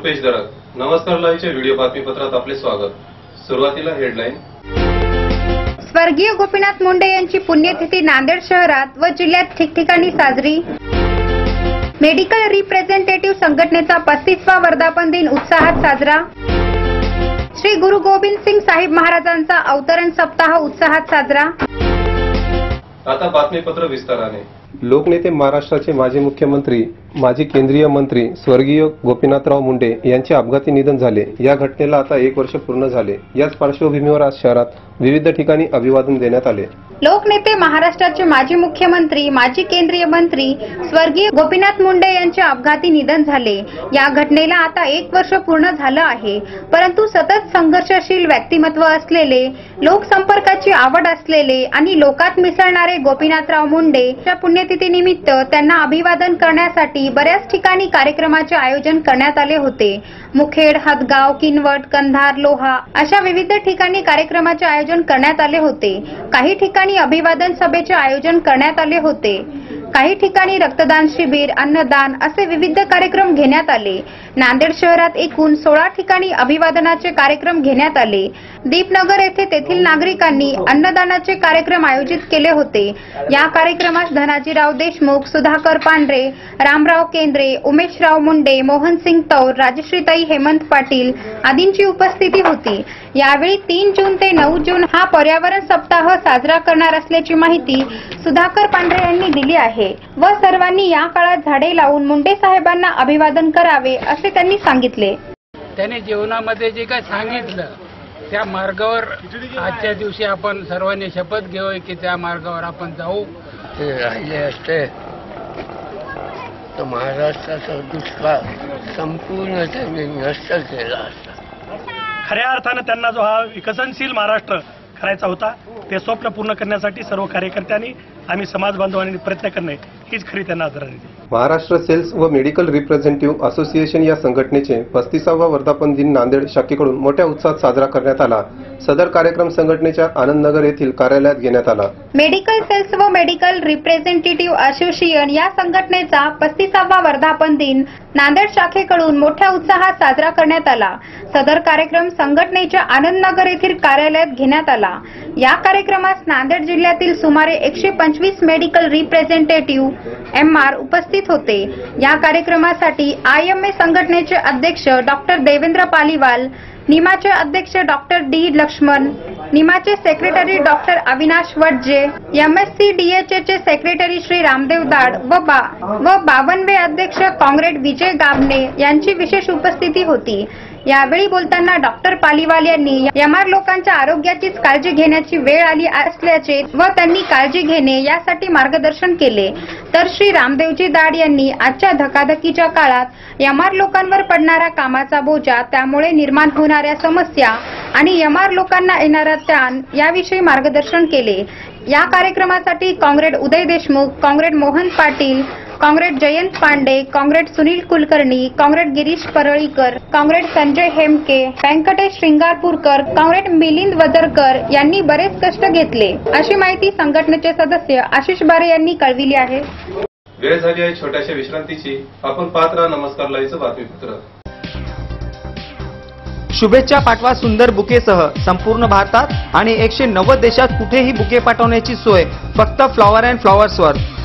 रुपेश दरक नमस्कार लाईव्हच्या व्हिडिओ बातमीपत्रात आपले स्वागत. सुरुवातीला हेडलाईन. स्वर्गीय गोपीनाथ मुंडे यांची पुण्यतिथी नांदेड शहरात व जिल्ह्यात ठिकठिकाणी साजरी. मेडिकल रिप्रेझेंटेटिव्ह संघटनेचा पस्तीसवा वर्धापन दिन उत्साहात साजरा. श्री गुरु गोविंद सिंग साहिब महाराजांचा अवतरण सप्ताह उत्साहात साजरा. आता बातमीपत्र विस्ताराने. लोकनेते महाराष्ट्राचे माजी मुख्यमंत्री माजी केंद्रीय मंत्री स्वर्गीय गोपीनाथराव मुंडे यांचे अपघाती निधन झाले. या घटनेला आता एक वर्ष पूर्ण झाले. याच पार्श्वभूमीवर आज शहरात विविध ठिकाणी अभिवादन देण्यात आले. लोकनेते महाराष्ट्राचे माजी मुख्यमंत्री माजी केंद्रीय मंत्री स्वर्गीय गोपीनाथ मुंडे यांचे अपघाती निधन झाले. या घटनेला आता एक वर्ष पूर्ण झालं आहे. परंतु सतत संघर्षशील व्यक्तिमत्व असलेले लोकसंपर्काची आवड असलेले आणि लोकात मिसळणारे गोपीनाथराव मुंडे या पुण्यतिथीनिमित्त त्यांना अभिवादन करण्यासाठी बऱ्याच ठिकाणी कार्यक्रमाचे आयोजन करण्यात आले होते. मुखेड हदगाव किनवट कंधार लोहा अशा विविध ठिकाणी कार्यक्रमाचे आयोजन करण्यात आले होते. काही ठिकाणी अभिवादन सभेचे आयोजन करण्यात आले होते. काही ठिकाणी रक्तदान शिबिर अन्नदान असे विविध कार्यक्रम घेण्यात आले. नांदेड शहरात एकूण सोळा ठिकाणी अभिवादनाचे कार्यक्रम घेण्यात आले. दीपनगर येथे तेथील नागरिकांनी अन्नदानाचे कार्यक्रम आयोजित केले होते. या कार्यक्रमात धनाजीराव देशमुख सुधाकर पांढरे रामराव केंद्रे उमेशराव मुंडे मोहनसिंग तौर राजश्रीताई हेमंत पाटील आदींची उपस्थिती होती. यावेळी तीन जून ते नऊ जून हा पर्यावरण सप्ताह साजरा करणार असल्याची माहिती सुधाकर पांढरे यांनी दिली आहे. व सर्वांनी या काळात झाडे लावून मुंडे साहेबांना अभिवादन करावे असे त्यांनी सांगितले. त्याने जीवनामध्ये जे काय सांगितलं त्या मार्गावर आजच्या दिवशी आपण सर्वांनी शपथ घेऊ की त्या मार्गावर आपण जाऊ. ते राहिले असते. तर महाराष्ट्राचा दुष्काळ संपूर्ण त्यांनी नष्ट केला असता. खऱ्या अर्थानं त्यांना जो हा विकसनशील महाराष्ट्र करायचा होता ते स्वप्न पूर्ण करण्यासाठी सर्व कार्यकर्त्यांनी आम्ही समाज बांधवांनी प्रयत्न करणे हीच खरी त्यांना आदरांजली. महाराष्ट्र सेल्स व मेडिकल रिप्रेझेंटेटिव्ह असोसिएशन या संघटनेचे पस्तीसावा वर्धापन दिन नांदेड शाखेकडून मोठ्या उत्साहात साजरा करण्यात आला. सदर कार्यक्रम संघटनेच्या आनंदनगर येथील कार्यालयात घेण्यात आला. मेडिकल सेल्स व मेडिकल रिप्रेझेंटेटिव्ह असोसिएशन या संघटनेचा पस्तीसावा वर्धापन दिन नांदेड शाखेकडून मोठ्या उत्साहात साजरा करण्यात आला. सदर कार्यक्रम संघटनेच्या आनंदनगर येथील कार्यालयात घेण्यात आला. या कार्यक्रमास नांदेड जिल्ह्यातील सुमारे एकशे पंचवीस मेडिकल रिप्रेझेंटेटिव्ह एम आर उपस्थित होते. या कार्यक्रमासाठी आय एम ए संघटनेचे अध्यक्ष डॉक्टर देवेंद्र पालीवाल निमाचे अध्यक्ष doctor D. Laxman निमाचे secretary doctor Avinash Wadje MSc DHA चे सेक्रेटरी श्री रामदेव दाड व बा व बावनवे अध्यक्ष काँग्रेस विजय गाबणे यांची विशेष उपस्थिती होती. यावेळी बोलताना डॉक्टर पालीवाल यांनी यमार लोकांच्या आरोग्याचीच काळजी घेण्याची वेळ आली असल्याचे व त्यांनी काळजी घेणे यासाठी मार्गदर्शन केले. तर श्री रामदेवजी दाड यांनी आजच्या धकाधकीच्या काळात यमार लोकांवर पडणारा कामाचा बोजा त्यामुळे निर्माण होणाऱ्या समस्या आणि यमार लोकांना येणारा ताण याविषयी मार्गदर्शन केले. या कार्यक्रमासाठी काँग्रेड उदय देशमुख काँग्रेड मोहन पाटील काँग्रेड जयंत पांडे काँग्रेड सुनील कुलकर्णी काँग्रेड गिरीश परळीकर काँग्रेड संजय हेमके व्यंकटेश श्रिंगारपूरकर काँग्रेड मिलिंद वदरकर यांनी बरेच कष्ट घेतले. अशी माहिती संघटनेचे सदस्य आशिष बारे यांनी कळविली आहे. वेळ झाली आहे छोट्याशा विश्रांतीची. आपण पाहत राहा नमस्कार बातमीपत्र. शुभेच्छा पाठवा सुंदर बुकेसह. संपूर्ण भारतात आणि एकशे नव्वद देशात कुठेही बुके पाठवण्याची सोय. फक्त फ्लॉवर अँड फ्लॉवर्सवर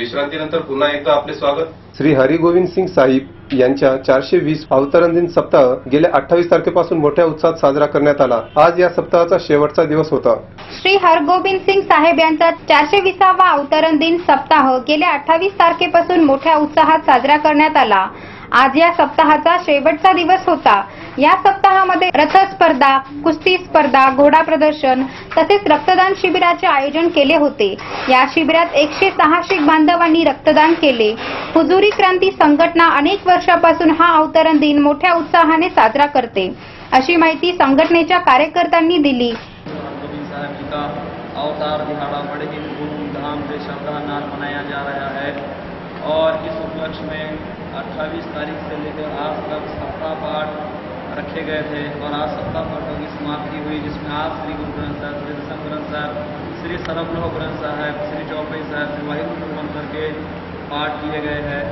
विश्रांतीनंतर पुन्हा एकदा आपले स्वागत. श्री हरिगोविंद सिंग साहिब यांच्या चारशे वीस अवतरण दिन सप्ताह गेल्या अठ्ठावीस तारखेपासून मोठ्या उत्साहात साजरा करण्यात आला. आज या सप्ताहाचा शेवटचा दिवस होता. श्री हरगोविंद सिंग साहेब यांचा चारशे विसावा अवतरण दिन सप्ताह गेल्या अठ्ठावीस तारखेपासून मोठ्या उत्साहात साजरा करण्यात आला. आज या सप्ताहाचा शेवटचा दिवस होता. या सप्ताहामध्ये रथ स्पर्धा कुस्ती स्पर्धा घोडा प्रदर्शन तसेच रक्तदान शिबिराचे आयोजन केले होते. या शिबिरात एकशे सहा शीख बांधवांनी रक्तदान केले. हुजुरी क्रांती संघटना अनेक वर्षापासून हा अवतरण दिन मोठ्या उत्साहाने साजरा करते. अशी माहिती संघटनेच्या कार्यकर्त्यांनी दिली. अवतार दिहाड़ा बड़े ही धूमधाम से श्रद्धा नाल मनाया जा रहा है और इस उपलक्ष्य में 28 तारीख से लेकर आज तक सप्ताह पाठ रखे गए थे और आज सप्ताह पाठों की समाप्ति हुई जिसमें आज श्री गुरु ग्रंथ साहब श्री दसम ग्रंथ साहब श्री सरबलोह ग्रंथ साहब श्री चौपाई साहब श्री वाहिगुरु मंत्र के पाठ किए गए हैं।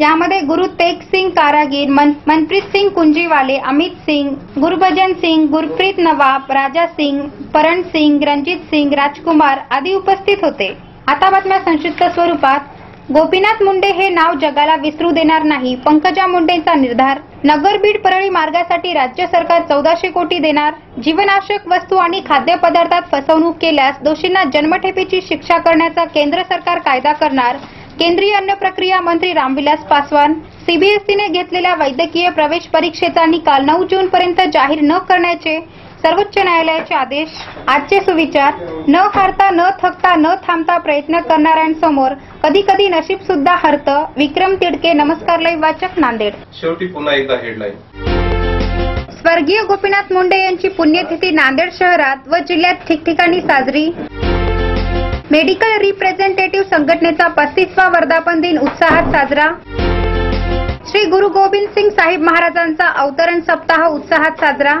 यामध्ये गुरु तेग सिंग कारागीर मन, मनप्रीत सिंग कुंजीवाले अमित सिंग गुरुभजन सिंग गुरप्रीत नवाब राजा सिंग परण सिंग रणजित सिंग राजकुमार आदी उपस्थित होते। आता बातम्या संक्षिप्त स्वरूपात। गोपीनाथ मुंडे हे नाव जगाला विसरू देणार नाही. पंकजा मुंडेंचा निर्धार. नगर बीड परळी मार्गासाठी राज्य सरकार चौदाशे कोटी देणार. जीवनावश्यक वस्तू आणि खाद्यपदार्थात फसवणूक केल्यास दोषींना जन्मठेपेची शिक्षा करण्याचा केंद्र सरकार कायदा करणार. केंद्रीय अन्न प्रक्रिया मंत्री रामविलास पासवान. सीबीएसईने घेतलेल्या वैद्यकीय प्रवेश परीक्षेचा निकाल नऊ जून पर्यंत जाहीर न करण्याचे सर्वोच्च न्यायालयाचे आदेश आजचे सुविचार न हारता न थकता न थांबता प्रयत्न करणाऱ्यांसमोर कधी कधी नशीब सुद्धा हरतं विक्रम तिडके नमस्कार लय वाचक नांदेड. शेवटी पुन्हा एकदा हेडलाईन स्वर्गीय गोपीनाथ मुंडे यांची पुण्यतिथी नांदेड शहरात व जिल्ह्यात ठिकठिकाणी साजरी. मेडिकल रिप्रेझेंटेटिव्ह संघटनेचा पस्तीसवा वर्धापन दिन उत्साहात साजरा. श्री गुरु गोविंद सिंग साहिब महाराजांचा अवतरण सप्ताह उत्साहात साजरा.